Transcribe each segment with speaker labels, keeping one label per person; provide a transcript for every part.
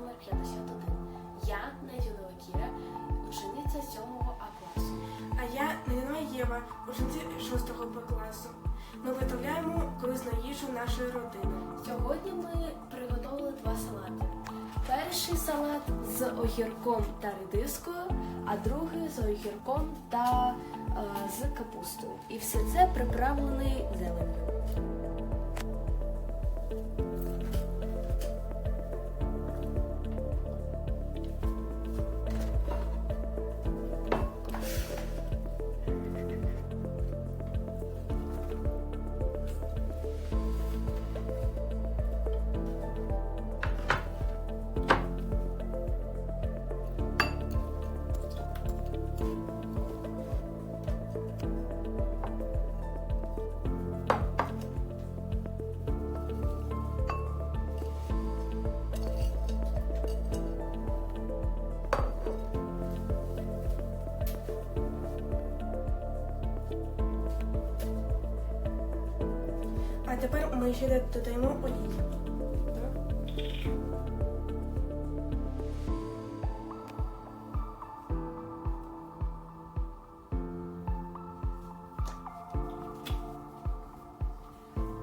Speaker 1: номер 51. Я Неділова Кіра, учениця 7 А класу.
Speaker 2: А я Недіна Єва, учениця 6 Б класу. Ми виготовляємо корисну їжу нашої родини.
Speaker 1: Сьогодні ми приготували два салати. Перший салат з огірком та редискою, а другий з огірком та е, з капустою. І все це приправлений зеленню.
Speaker 2: А тепер ми ще додаємо олію.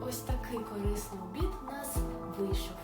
Speaker 1: Ось такий корисний обід у нас вийшов.